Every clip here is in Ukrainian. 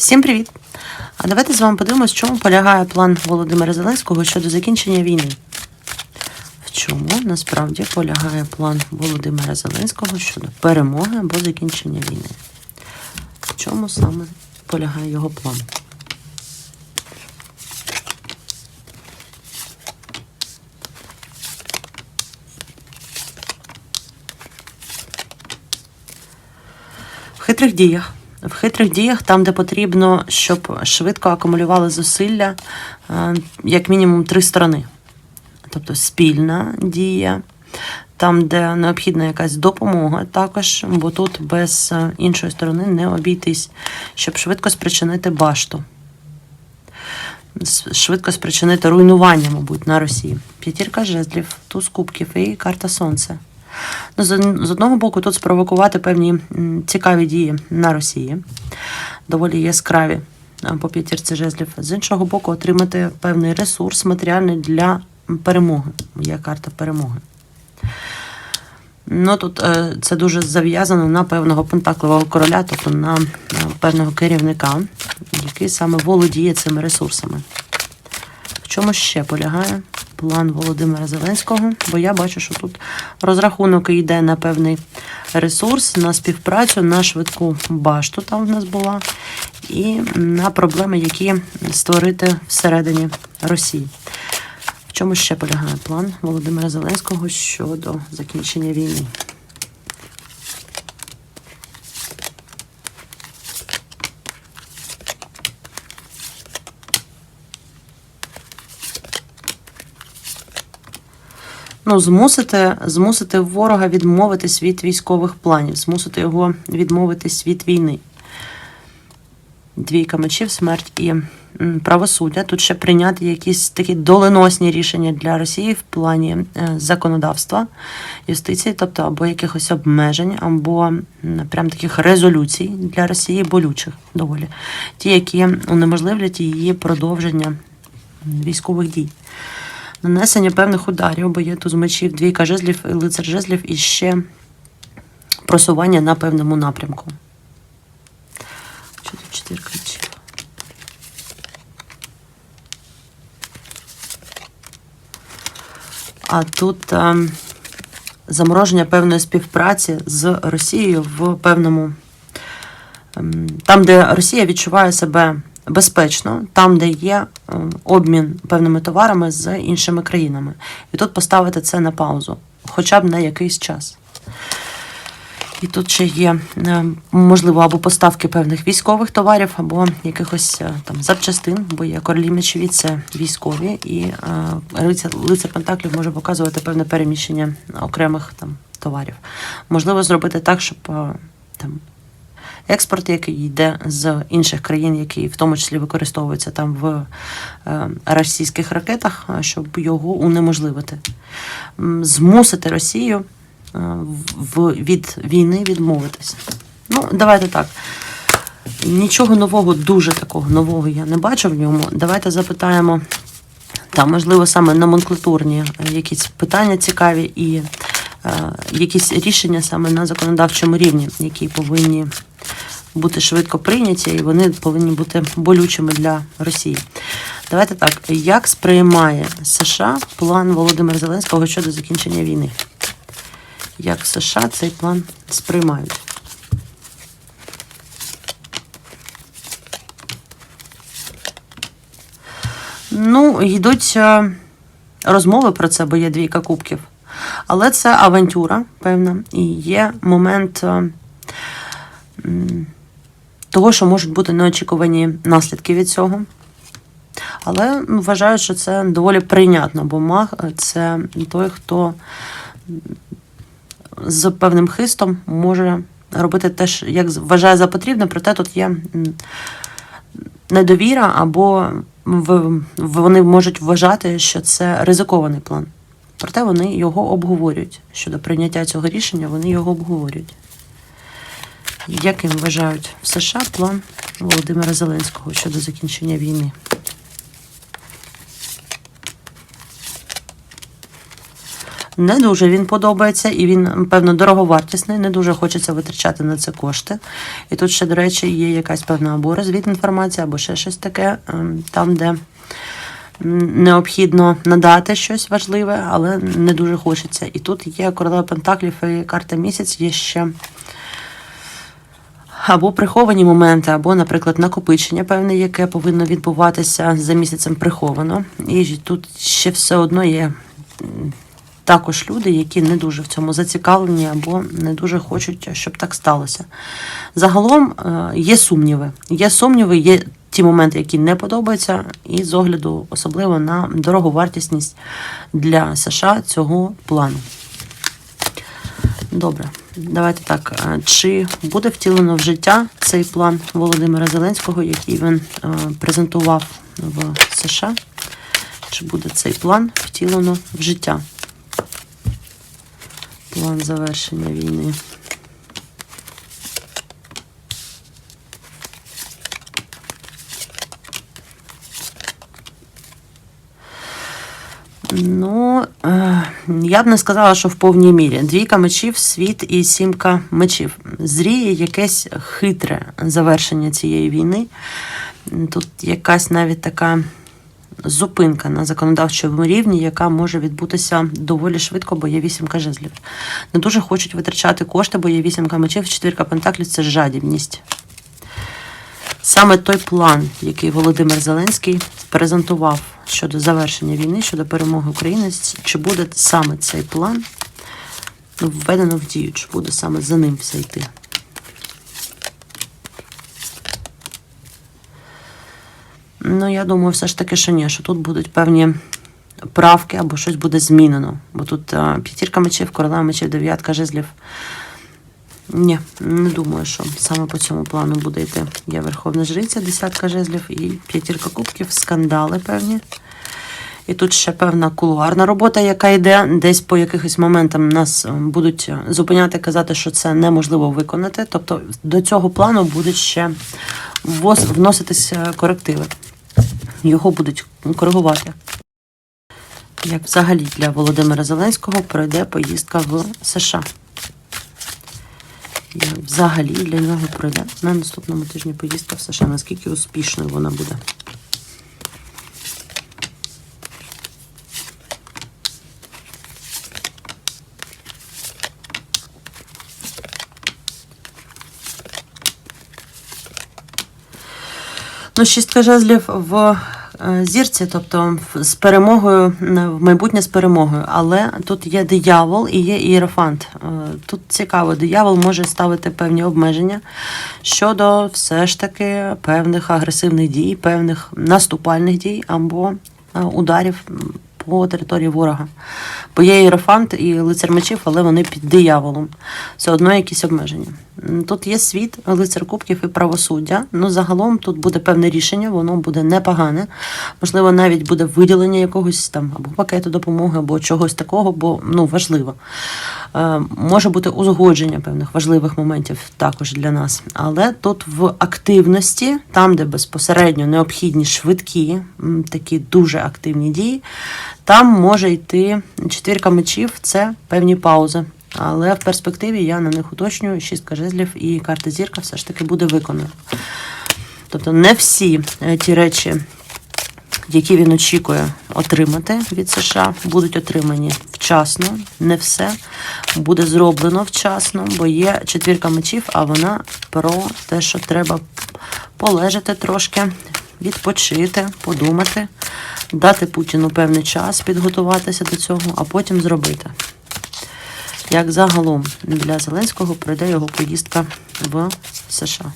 Всім привіт! А давайте з вами подивимось, в чому полягає план Володимира Зеленського щодо закінчення війни. В чому насправді полягає план Володимира Зеленського щодо перемоги або закінчення війни? В чому саме полягає його план? В хитрих діях. В хитрих діях, там, де потрібно, щоб швидко акумулювали зусилля, е, як мінімум три сторони. Тобто спільна дія, там, де необхідна якась допомога, також, бо тут без е, іншої сторони не обійтись, щоб швидко спричинити башту. Швидко спричинити руйнування, мабуть, на Росії. П'ятірка жезлів, туз кубків і карта сонця. Ну, з, одного боку, тут спровокувати певні цікаві дії на Росії, доволі яскраві по п'ятірці жезлів. З іншого боку, отримати певний ресурс матеріальний для перемоги. Є карта перемоги. Ну тут е, це дуже зав'язано на певного пентакливого короля, тобто на певного керівника, який саме володіє цими ресурсами. В чому ще полягає план Володимира Зеленського? Бо я бачу, що тут розрахунок йде на певний ресурс, на співпрацю, на швидку башту там в нас була, і на проблеми, які створити всередині Росії. В чому ще полягає план Володимира Зеленського щодо закінчення війни? Ну, змусити, змусити ворога відмовитись від військових планів, змусити його відмовитись від війни. Двійка мечів, смерть і правосуддя. Тут ще прийняти якісь такі доленосні рішення для Росії в плані е, законодавства, юстиції, тобто або якихось обмежень, або прям таких резолюцій для Росії болючих доволі. Ті, які унеможливлять її продовження військових дій. Нанесення певних ударів, бо є тут з мечів, двійка жезлів, лицар жезлів і ще просування на певному напрямку. Що тут чотирка? А тут е, замороження певної співпраці з Росією в певному. ем, Там, де Росія відчуває себе безпечно, там, де є обмін певними товарами з іншими країнами. І тут поставити це на паузу, хоча б на якийсь час. І тут ще є, е, можливо, або поставки певних військових товарів, або якихось е, там запчастин, бо є королі мечові, це військові, і е, лицар Пентаклів може показувати певне переміщення окремих там товарів. Можливо, зробити так, щоб там експорт, який йде з інших країн, які в тому числі використовуються там в е, російських ракетах, е, щоб його унеможливити, змусити Росію е, від війни відмовитись. Ну, давайте так. Нічого нового, дуже такого нового я не бачу в ньому. Давайте запитаємо. Там, можливо, саме номенклатурні якісь питання цікаві і е, якісь рішення саме на законодавчому рівні, які повинні бути швидко прийняті, і вони повинні бути болючими для Росії. Давайте так, як сприймає США план Володимира Зеленського щодо закінчення війни? Як США цей план сприймають? Ну, йдуть е, розмови про це, бо є двійка кубків. Але це авантюра, певна, і є момент е, того, що можуть бути неочікувані наслідки від цього. Але ну, вважаю, що це доволі прийнятно, бо маг це той, хто з певним хистом може робити те, як вважає за потрібне, проте тут є недовіра, або вони можуть вважати, що це ризикований план. Проте вони його обговорюють. Щодо прийняття цього рішення, вони його обговорюють. Яким вважають в США план Володимира Зеленського щодо закінчення війни? не дуже він подобається, і він, певно, дороговартісний, не дуже хочеться витрачати на це кошти. І тут ще, до речі, є якась певна або розвід інформація, або ще щось таке, ем, там, де необхідно надати щось важливе, але не дуже хочеться. І тут є королева Пентаклів і карта місяць, є ще або приховані моменти, або, наприклад, накопичення певне, яке повинно відбуватися за місяцем приховано. І тут ще все одно є також люди, які не дуже в цьому зацікавлені або не дуже хочуть, щоб так сталося. Загалом е, є сумніви. Є сумніви, є ті моменти, які не подобаються, і з огляду особливо на дороговартісність для США цього плану. Добре, давайте так. е, Чи буде втілено в життя цей план Володимира Зеленського, який він е, презентував в США? Чи буде цей план втілено в життя? План завершення війни. Ну, е, я б не сказала, що в повній мірі. Двійка мечів, світ і сімка мечів. Зріє якесь хитре завершення цієї війни. Тут якась навіть така зупинка на законодавчому рівні, яка може відбутися доволі швидко, бо є вісімка жезлів. Не дуже хочуть витрачати кошти, бо є вісімка мечів, четвірка пентаклів це жадібність. Саме той план, який Володимир Зеленський презентував щодо завершення війни, щодо перемоги України, чи буде саме цей план введено в дію, чи буде саме за ним все йти? Ну, я думаю, все ж таки, що ні, що тут будуть певні правки або щось буде змінено. Бо тут а, п'ятірка мечів, королева мечів, дев'ятка жезлів. Ні, не думаю, що саме по цьому плану буде йти. Є Верховна Жриця, десятка жезлів і п'ятірка кубків, скандали певні. І тут ще певна кулуарна робота, яка йде. Десь по якихось моментам нас е, будуть зупиняти, казати, що це неможливо виконати. Тобто до цього плану будуть ще ввоз- вноситися корективи. Його будуть коригувати. Як взагалі для Володимира Зеленського пройде поїздка в США. Взагалі для нього пройде на наступному тижні поїздка в США. Наскільки успішною вона буде? Ну, шістка жезлів в зірці, тобто з перемогою, е, в майбутнє з перемогою. Але тут є диявол і є ієрофант. Е, Тут цікаво, диявол може ставити певні обмеження щодо все ж таки певних агресивних дій, певних наступальних дій або е, ударів по території ворога. Бо є іерофант і лицар мечів, але вони під дияволом. Все одно якісь обмеження. Тут є світ, лицар кубків і правосуддя. Ну, загалом тут буде певне рішення, воно буде непогане. Можливо, навіть буде виділення якогось там або пакету допомоги, або чогось такого, бо ну важливо. Е, може бути узгодження певних важливих моментів також для нас. Але тут в активності, там, де безпосередньо необхідні швидкі, такі дуже активні дії, там може йти четвірка мечів, це певні паузи. Але в перспективі я на них уточнюю, шістка жезлів і карта зірка все ж таки буде виконана. Тобто не всі е, ті речі, які він очікує отримати від США, будуть отримані вчасно. Не все буде зроблено вчасно, бо є четвірка мечів, а вона про те, що треба полежати трошки, відпочити, подумати, дати Путіну певний час підготуватися до цього, а потім зробити. Як загалом для Зеленського пройде його поїздка в США.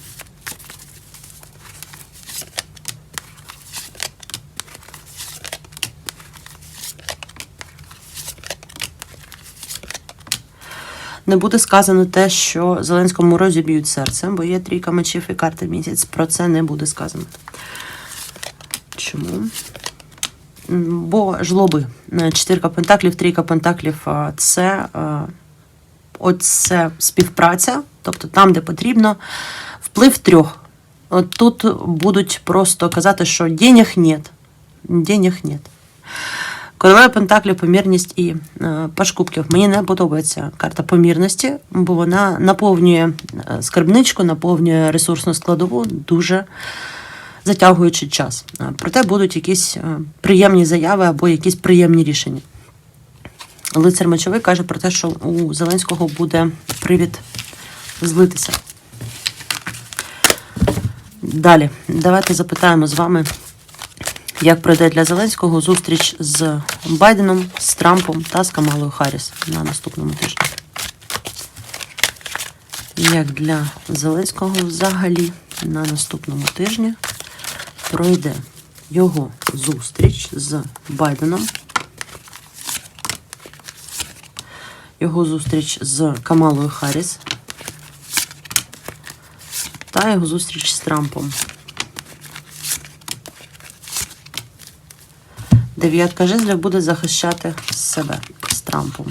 Не буде сказано те, що Зеленському розіб'ють серце, бо є трійка мечів і карта місяць. Про це не буде сказано. Чому? Бо жлоби. Е, Чотирка пентаклів, трійка пентаклів це е, оце співпраця, тобто там, де потрібно, вплив трьох. От тут будуть просто казати, що денег нет. Денег нет. Королева Пентаклів, помірність і е, паш кубків. Мені не подобається карта помірності, бо вона наповнює е, скарбничку, наповнює ресурсну складову дуже затягуючи час. Е, Проте будуть якісь приємні заяви або якісь приємні рішення. Лицар мечовий каже про те, що у Зеленського буде привід злитися. Далі, давайте запитаємо з вами, як пройде для Зеленського зустріч з Байденом, з Трампом та з Камалою Харріс на наступному тижні. Як для Зеленського взагалі на наступному тижні пройде його зустріч з Байденом, його зустріч з Камалою Харріс та його зустріч з Трампом. Дев'ятка жезлів буде захищати себе з Трампом.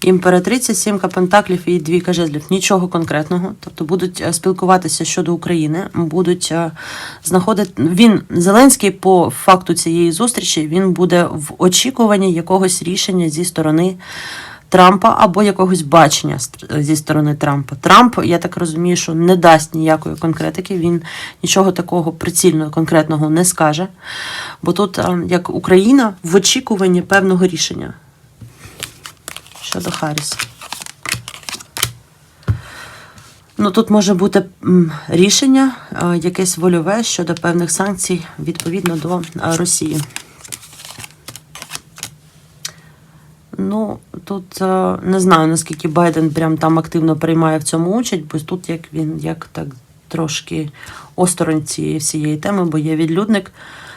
Імператриця, сімка пентаклів і двійка жезлів. Нічого конкретного. Тобто будуть е, спілкуватися щодо України, будуть е, знаходити. Він Зеленський по факту цієї зустрічі він буде в очікуванні якогось рішення зі сторони Трампа або якогось бачення зі сторони Трампа. Трамп, я так розумію, що не дасть ніякої конкретики. Він нічого такого прицільного конкретного не скаже. Бо тут е, як Україна в очікуванні певного рішення щодо Харріс. Ну, тут може бути рішення, е, якесь вольове щодо певних санкцій відповідно до е, Росії. Ну, тут е, не знаю, наскільки Байден прям там активно приймає в цьому участь, бо тут як він як так трошки осторонь цієї всієї теми, бо є відлюдник,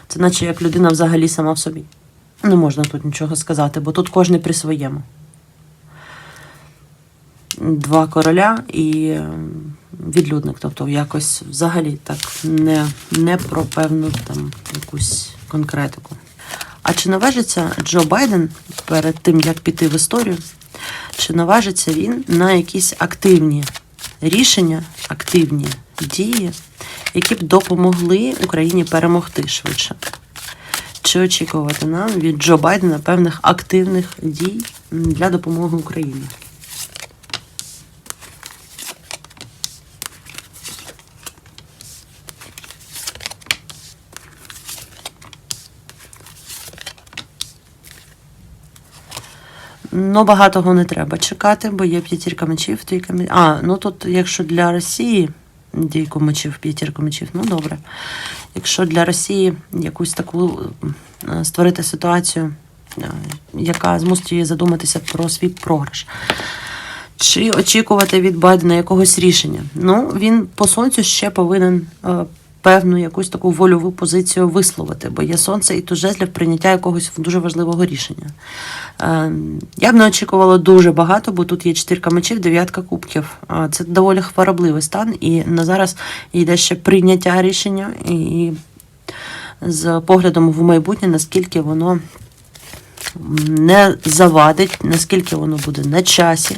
це наче як людина взагалі сама в собі. Не можна тут нічого сказати, бо тут кожен при своєму. Два короля і е, відлюдник, тобто якось взагалі так не, не про певну там якусь конкретику. А чи наважиться Джо Байден перед тим, як піти в історію, чи наважиться він на якісь активні рішення, активні дії, які б допомогли Україні перемогти швидше? Чи очікувати нам від Джо Байдена певних активних дій для допомоги Україні? Ну, багатого не треба чекати, бо є п'ятірка мечів, трійка. А, ну тут, якщо для Росії дійку мечів, п'ятірку мечів, ну добре. Якщо для Росії якусь таку е, створити ситуацію, е, яка змусить її задуматися про свій програш. Чи очікувати від Байдена якогось рішення? Ну, він по сонцю ще повинен е, певну якусь таку вольову позицію висловити, бо є сонце і тут жезлів прийняття якогось дуже важливого рішення. Е, я б не очікувала дуже багато, бо тут є чотирка мечів, дев'ятка кубків. Це доволі хворобливий стан, і на зараз йде ще прийняття рішення і з поглядом в майбутнє, наскільки воно не завадить, наскільки воно буде на часі,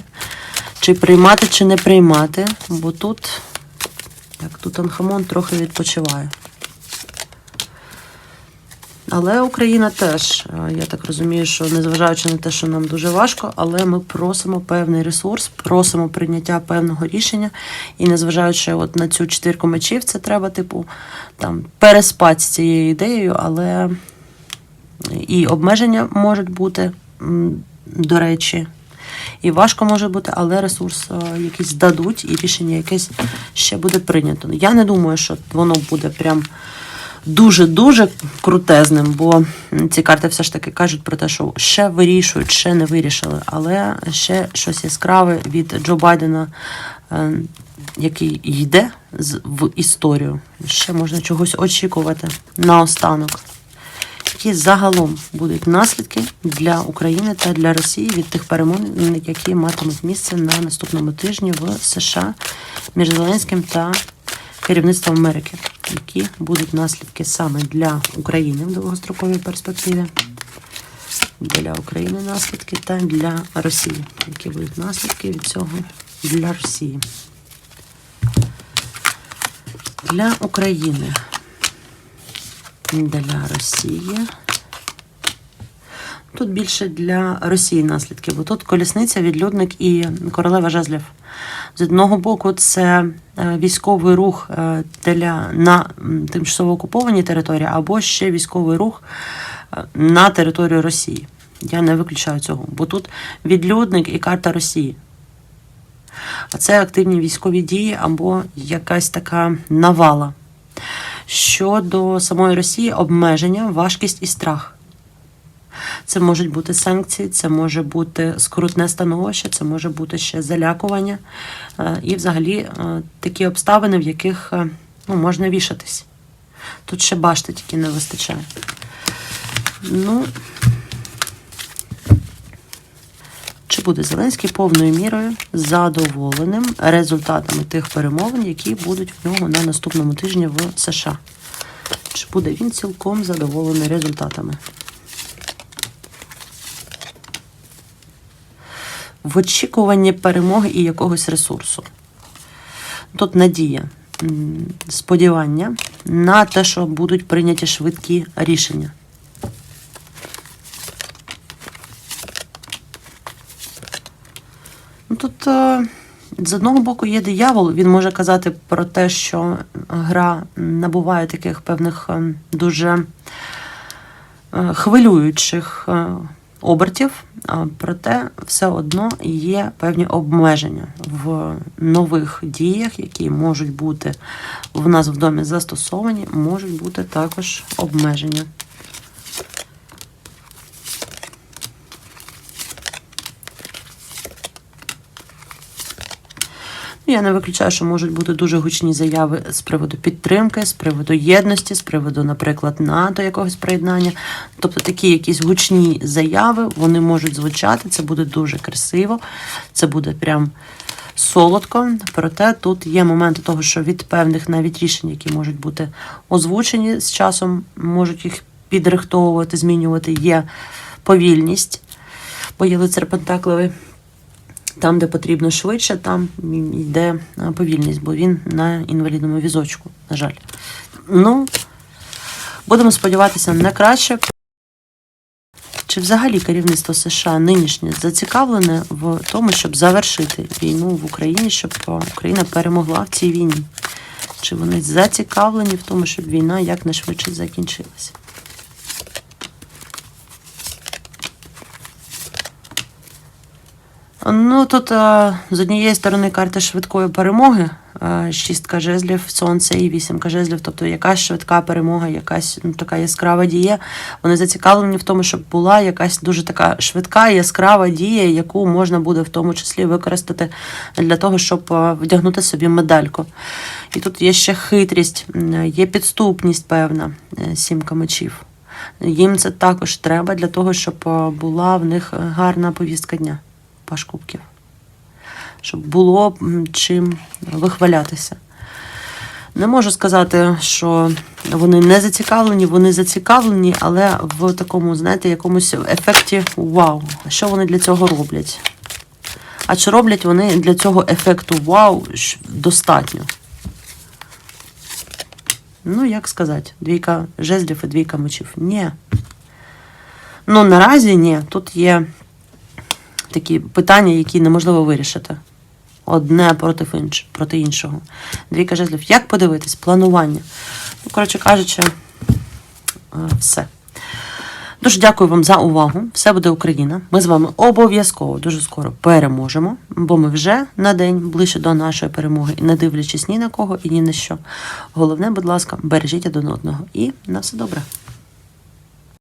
чи приймати, чи не приймати, бо тут, як тут Анхамон трохи відпочиває. Але Україна теж, е, я так розумію, що незважаючи на те, що нам дуже важко, але ми просимо певний ресурс, просимо прийняття певного рішення. І незважаючи от на цю чотирку мечів, це треба, типу, там переспати з цією ідеєю, але і обмеження можуть бути, до речі, і важко може бути, але ресурс е, якийсь дадуть, і рішення якесь ще буде прийнято. Я не думаю, що воно буде прям дуже-дуже крутезним, бо ці карти все ж таки кажуть про те, що ще вирішують, ще не вирішили, але ще щось яскраве від Джо Байдена, е, який йде в історію. Ще можна чогось очікувати наостанок. Які загалом будуть наслідки для України та для Росії від тих перемовин, які матимуть місце на наступному тижні в США між Зеленським та керівництвом Америки, які будуть наслідки саме для України в довгостроковій перспективі, для України наслідки та для Росії, які будуть наслідки від цього для Росії. Для України, для Росії Тут більше для Росії наслідки, бо тут колісниця, відлюдник і королева жезлів. З одного боку, це е, військовий рух е, для на тимчасово окупованій території, або ще військовий рух е, на територію Росії. Я не виключаю цього, бо тут відлюдник і карта Росії. А це активні військові дії або якась така навала. Щодо самої Росії, обмеження, важкість і страх. Це можуть бути санкції, це може бути скрутне становище, це може бути ще залякування. Е, І взагалі е, такі обставини, в яких е, ну, можна вішатись. Тут ще башти тільки не вистачає. Ну, чи буде Зеленський повною мірою задоволеним результатами тих перемовин, які будуть в нього на наступному тижні в США? Чи буде він цілком задоволений результатами? В очікуванні перемоги і якогось ресурсу. Тут надія, сподівання на те, що будуть прийняті швидкі рішення. Тут е, з одного боку є диявол, він може казати про те, що гра набуває таких певних е, дуже е, хвилюючих обертів, проте все одно є певні обмеження в нових діях, які можуть бути в нас в домі застосовані, можуть бути також обмеження. Я не виключаю, що можуть бути дуже гучні заяви з приводу підтримки, з приводу єдності, з приводу, наприклад, НАТО якогось приєднання. Тобто такі якісь гучні заяви, вони можуть звучати, це буде дуже красиво, це буде прям солодко. Проте тут є моменти того, що від певних навіть рішень, які можуть бути озвучені з часом, можуть їх підрихтовувати, змінювати, є повільність, бо є лицар Пентакливий. Там, де потрібно швидше, там йде е, повільність, бо він на інвалідному візочку, на жаль. Ну, будемо сподіватися на краще. Чи взагалі керівництво США нинішнє зацікавлене в тому, щоб завершити війну в Україні, щоб е, Україна перемогла в цій війні? Чи вони зацікавлені в тому, щоб війна якнайшвидше закінчилася? Ну, тут е, з однієї сторони карта швидкої перемоги, е, шістка жезлів, сонце і вісімка жезлів, тобто якась швидка перемога, якась ну, така яскрава дія. Вони зацікавлені в тому, щоб була якась дуже така швидка, яскрава дія, яку можна буде в тому числі використати для того, щоб е, вдягнути собі медальку. І тут є ще хитрість, є підступність певна, сімка мечів. Їм це також треба для того, щоб була в них гарна повістка дня. Паш кубків. Щоб було чим вихвалятися. Не можу сказати, що вони не зацікавлені, вони зацікавлені, але в такому, знаєте, якомусь ефекті вау. Що вони для цього роблять? А чи роблять вони для цього ефекту вау достатньо? Ну, як сказати, двійка жезлів і двійка мечів. Ні. Ну, наразі ні. Тут є такі питання, які неможливо вирішити. Одне проти, інш, проти іншого. Двійка жезлів. Як подивитись? Планування. Ну, коротше кажучи, е, все. Дуже дякую вам за увагу. Все буде Україна. Ми з вами обов'язково дуже скоро переможемо, бо ми вже на день ближче до нашої перемоги і не дивлячись ні на кого і ні на що. Головне, будь ласка, бережіть один одного. І на все добре.